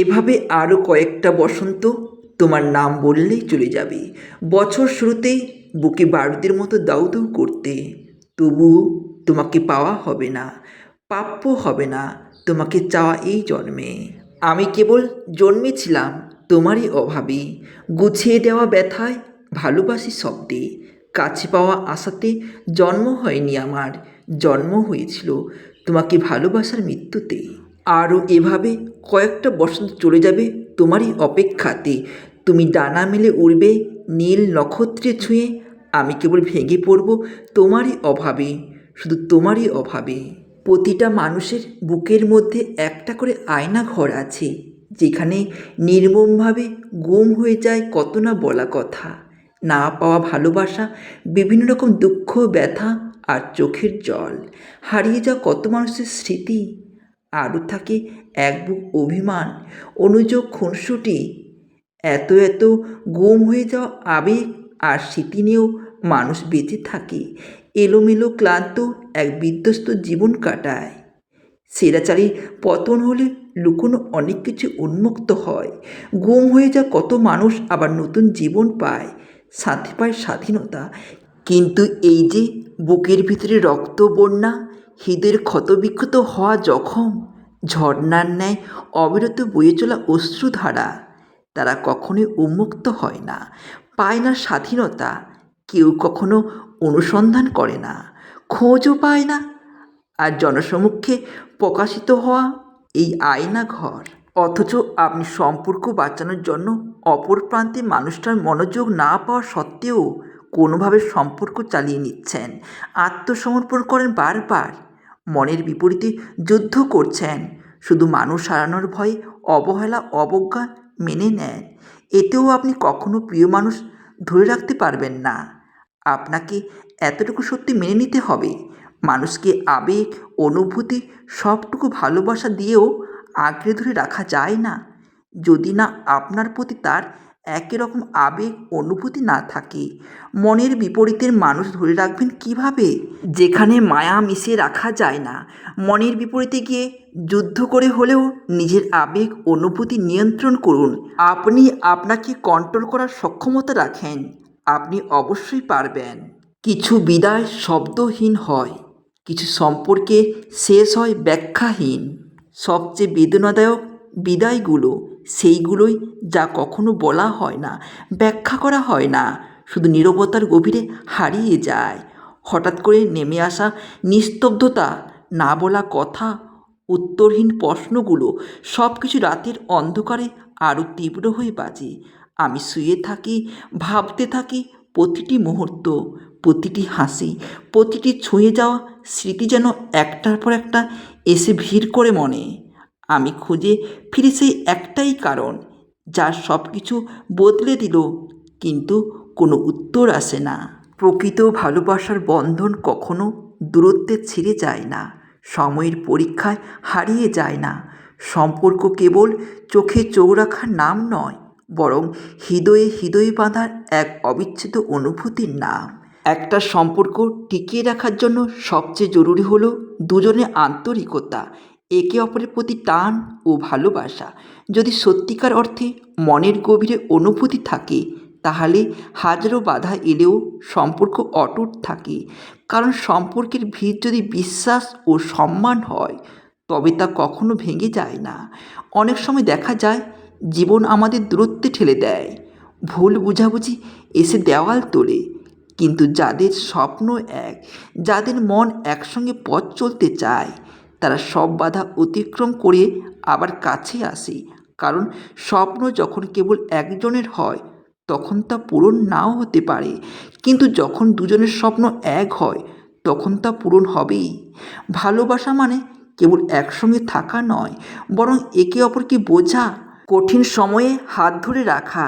এভাবে আরও কয়েকটা বসন্ত তোমার নাম বললেই চলে যাবে। বছর শুরুতেই বুকে বারুদের মতো দাউ দাউ করতে। তবুও তোমাকে পাওয়া হবে না প্রাপ্য হবে না তোমাকে চাওয়া এই জন্মে। আমি কেবল জন্মেছিলাম তোমারই অভাবে। গুছিয়ে দেওয়া ব্যথায় ভালোবাসি শব্দে। কাছে পাওয়া আশাতে জন্ম হয়নি আমার, জন্ম হয়েছিল তোমাকে ভালোবাসার মৃত্যুতে। আরও এভাবে কয়েকটা বসন্ত চলে যাবে তোমারই অপেক্ষাতে। তুমি ডানা মেলে উড়বে, নীল নক্ষত্রে ছুঁয়ে আমি কেবল ভেঙে পড়ব তোমারই অভাবে, শুধু তোমারই অভাবে। প্রতিটা মানুষের বুকের মধ্যে একটা করে আয়না ঘর আছে, যেখানে নির্মমভাবে গুম হয়ে যায় কত না বলা কথা। না পাওয়া ভালোবাসা, বিভিন্ন রকম দুঃখ, ব্যথা আর চোখের জল। হারিয়ে যাওয়া কত মানুষের স্মৃতি আরও থাকে এক বুক অভিমান। অনুযোগ খুনসুটি, এত এত গুম হয়ে যাওয়া আবেগ আর স্মৃতি নিয়েও মানুষ বেঁচে থাকে। এলোমেলো ক্লান্ত এক বিধ্বস্ত জীবন কাটায়। সেরাচারি পতন হলে লুকোনো অনেক কিছু উন্মুক্ত হয়। গুম হয়ে যা কত মানুষ আবার নতুন জীবন পায়, সাথে পায় স্বাধীনতা। কিন্তু এই যে বুকের ভিতরে রক্ত বন্যা হৃদয়ের ক্ষতবিক্ষত হওয়া জখম ঝর্ণার ন্যায় অবিরত বয়ে চলা অশ্রুধারা, তারা কখনোই উন্মুক্ত হয় না, পায় না স্বাধীনতা, কেউ কখনো অনুসন্ধান করে না, খোঁজও পায় না, আর জনসমক্ষে প্রকাশিত হওয়া এই আয়না ঘর অথচ আপনি সম্পর্ক বাঁচানোর জন্য অপর প্রান্তে মানুষটার মনোযোগ না পাওয়া সত্ত্বেও কোনোভাবে সম্পর্ক চালিয়ে নিচ্ছেন, আত্মসমর্পণ করেন বারবার। মনের বিপরীতে যুদ্ধ করছেন। শুধু মানুষ হারানোর ভয়ে অবহেলা, অবজ্ঞা মেনে নেন। এতেও আপনি কখনো প্রিয় মানুষ ধরে রাখতে পারবেন না। আপনাকে এতটুকু সত্যি মেনে নিতে হবে। মানুষকে আবেগ, অনুভূতি, সবটুকু ভালোবাসা দিয়েও আঁকড়ে ধরে রাখা যায় না। যদি না আপনার প্রতি তার একই রকম আবেগ, অনুভূতি না থাকে। মনের বিপরীতের মানুষ ধরে রাখবেন কীভাবে? যেখানে মায়া মিশিয়ে রাখা যায় না। মনের বিপরীতে গিয়ে যুদ্ধ করে হলেও নিজের আবেগ, অনুভূতি নিয়ন্ত্রণ করুন। আপনি আপনাকে কন্ট্রোল করার সক্ষমতা রাখেন। আপনি অবশ্যই পারবেন। কিছু বিদায় শব্দহীন হয়। কিছু সম্পর্কে শেষ হয় ব্যাখ্যাহীন। সবচেয়ে বেদনাদায়ক বিদায়গুলো সেইগুলোই যা কখনো বলা হয় না, ব্যাখ্যা করা হয় না। শুধু নীরবতার গভীরে হারিয়ে যায়। হঠাৎ করে নেমে আসা নিস্তব্ধতা, না বলা কথা, উত্তরহীন প্রশ্নগুলো সব কিছু রাতের অন্ধকারে আরও তীব্র হয়ে বাজে। আমি শুয়ে থাকি, ভাবতে থাকি প্রতিটি মুহূর্ত, প্রতিটি হাসি, প্রতিটি ছুঁয়ে যাওয়া স্মৃতি যেন একটার পর একটা এসে ভিড় করে মনে। আমি খুঁজে ফিরি সেই একটাই কারণ, যা সব কিছু বদলে দিল, কিন্তু কোনো উত্তর আসে না। প্রকৃত ভালোবাসার বন্ধন কখনো দূরত্বে ছিঁড়ে যায় না, সময়ের পরীক্ষায় হারিয়ে যায় না। সম্পর্ক কেবল চোখে চোখ রাখার নাম নয়, বরং হৃদয়ে হৃদয়ে বাঁধার এক অবিচ্ছেদ্য অনুভূতির নাম। একটা সম্পর্ক টিকিয়ে রাখার জন্য সবচেয়ে জরুরি হলো দুজনের আন্তরিকতা একে অপরের প্রতি টান ও ভালোবাসা। যদি সত্যিকার অর্থে মনের গভীরে অনুভূতি থাকে, তাহলে হাজারো বাধা এলেও সম্পর্ক অটুট থাকে। কারণ সম্পর্কের ভিত যদি বিশ্বাস ও সম্মান হয়, তবে তা কখনো ভেঙে যায় না। অনেক সময় দেখা যায়, জীবন আমাদের দূরত্বে ঠেলে দেয়। ভুল বুঝাবুঝি এসে দেওয়াল তোলে। কিন্তু যাদের স্বপ্ন এক, যাদের মন একসঙ্গে পথ চলতে চায় তারা সব বাধা অতিক্রম করে আবার কাছে আসে। কারণ স্বপ্ন যখন কেবল একজনের হয়, তখন তা পূরণ নাও হতে পারে। কিন্তু যখন দুজনের স্বপ্ন এক হয়, তখন তা পূরণ হবেই। ভালোবাসা মানে কেবল একসঙ্গে থাকা নয়, বরং একে অপরকে বোঝা, কঠিন সময়ে হাত ধরে রাখা।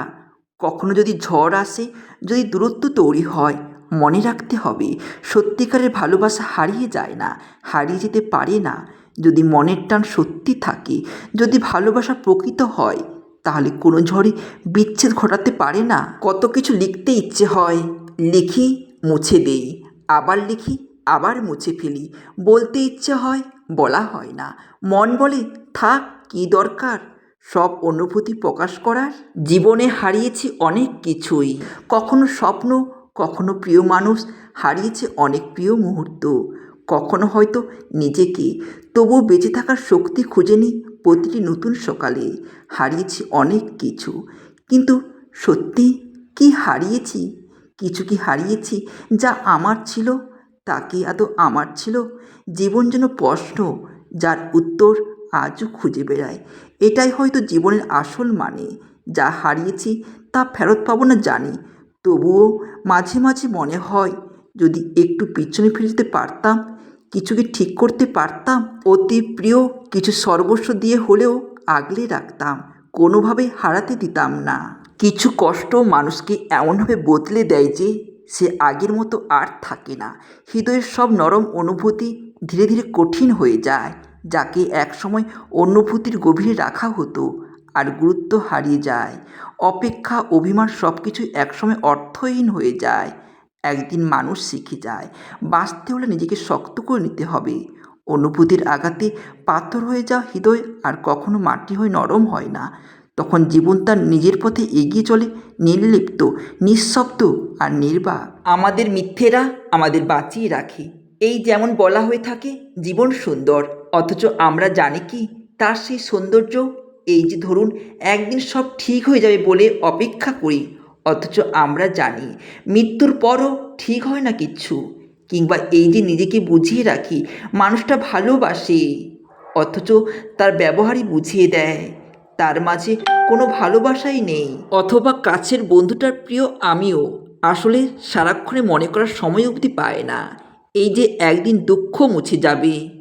কখনো যদি ঝড় আসে, যদি দূরত্ব তৈরি হয় মনে রাখতে হবে, সত্যিকারের ভালোবাসা হারিয়ে যায় না, হারিয়ে যেতে পারে না। যদি মনের টান সত্যি থাকে, যদি ভালোবাসা প্রকৃত হয়, তাহলে কোনো ঝড়ই বিচ্ছেদ ঘটাতে পারে না। কত কিছু লিখতে ইচ্ছে হয়। লিখি, মুছে দেই। আবার লিখি, আবার মুছে ফেলি। বলতে ইচ্ছে হয়, বলা হয় না। মন বলে, থাক, কী দরকার? সব অনুভূতি প্রকাশ করার জীবনে হারিয়েছি অনেক কিছুই। কখনো স্বপ্ন কখনো প্রিয় মানুষ হারিয়েছে অনেক প্রিয় মুহূর্ত। কখনো হয়তো নিজেকে। তবুও বেঁচে থাকার শক্তি খুঁজে নিই প্রতিটি নতুন সকালে। হারিয়েছি অনেক কিছু। কিন্তু সত্যি কি হারিয়েছি? কিছু কি হারিয়েছি যা আমার ছিল? তা কি আদৌ আমার ছিল? জীবন যেন প্রশ্ন, যার উত্তর আজও খুঁজে বেড়ায়। এটাই হয়তো জীবনের আসল মানে। যা হারিয়েছি তা ফেরত পাবো না জানি। তবুও মাঝে মাঝে মনে হয়, যদি একটু পিছনে ফিরে যেতে পারতাম কিছুকে ঠিক করতে পারতাম? অতি প্রিয় কিছু সর্বস্ব দিয়ে হলেও আগলে রাখতাম, কোনোভাবে হারাতে দিতাম না। কিছু কষ্ট মানুষকে এমনভাবে বদলে দেয় যে, সে আগের মতো আর থাকে না। হৃদয়ের সব নরম অনুভূতি ধীরে ধীরে কঠিন হয়ে যায়, যাকে একসময় অনুভূতির গভীরে রাখা হতো। আর গুরুত্ব হারিয়ে যায়। অপেক্ষা, অভিমান সব কিছু একসময় অর্থহীন হয়ে যায়। একদিন মানুষ শিখে যায়, বাঁচতে হলে নিজেকে শক্ত করে নিতে হবে। অনুভূতির আঘাতে পাথর হয়ে যাওয়া হৃদয় আর কখনো মাটি হয়ে নরম হয় না। তখন জীবন তার নিজের পথে এগিয়ে চলে, নির্লিপ্ত, নিঃশব্দ আর নির্বাক। আমাদের মিথ্যেরা আমাদের বাঁচিয়ে রাখে। এই যেমন বলা হয়ে থাকে, জীবন সুন্দর, অথচ আমরা জানি কি, তার সেই সৌন্দর্য এই যে ধরুন, একদিন সব ঠিক হয়ে যাবে বলে অপেক্ষা করি, অথচ আমরা জানি মৃত্যুর পরও ঠিক হয় না কিচ্ছু। কিংবা এই যে নিজেকে বুঝিয়ে রাখি, মানুষটা ভালোবাসে, অথচ তার ব্যবহারই বুঝিয়ে দেয়। তার মাঝে কোনো ভালোবাসাই নেই। অথবা কাছের বন্ধুটার প্রিয় আমিও, আসলে সারাক্ষণে মনে করার সময় অবধি পায় না। এই যে একদিন দুঃখ মুছে যাবে।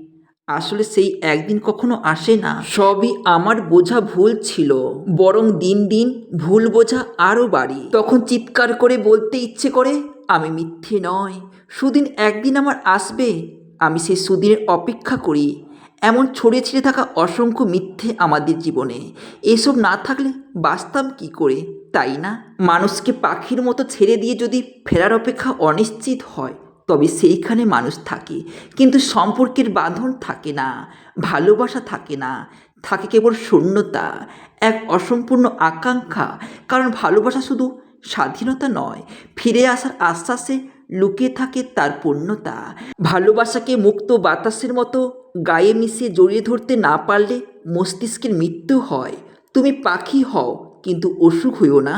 আসলে সেই একদিন কখনো আসে না। সবই আমার বোঝা ভুল ছিল। বরং দিন দিন ভুল বোঝা আরও বাড়ি। তখন চিৎকার করে বলতে ইচ্ছে করে, আমি মিথ্যে নয়। সুদিন একদিন আমার আসবে। আমি সেই সুদিনের অপেক্ষা করি। এমন ছড়িয়ে ছিঁড়ে থাকা অসংখ্য মিথ্যে আমাদের জীবনে। এসব না থাকলে বাঁচতাম কি করে? তাই না? মানুষকে পাখির মতো ছেড়ে দিয়ে যদি ফেরার অপেক্ষা অনিশ্চিত হয় তবে সেইখানে মানুষ থাকে। কিন্তু সম্পর্কের বাঁধন থাকে না, ভালোবাসা থাকে না, থাকে কেবল শূন্যতা, এক অসম্পূর্ণ আকাঙ্ক্ষা। কারণ ভালোবাসা শুধু স্বাধীনতা নয়, ফিরে আসার আশ্বাসে লুকিয়ে থাকে তার পূর্ণতা। ভালোবাসাকে মুক্ত বাতাসের মতো গায়ে মিশিয়ে জড়িয়ে ধরতে না পারলে মস্তিষ্কের মৃত্যু হয়। তুমি পাখি হও, কিন্তু অসুখ হইও না।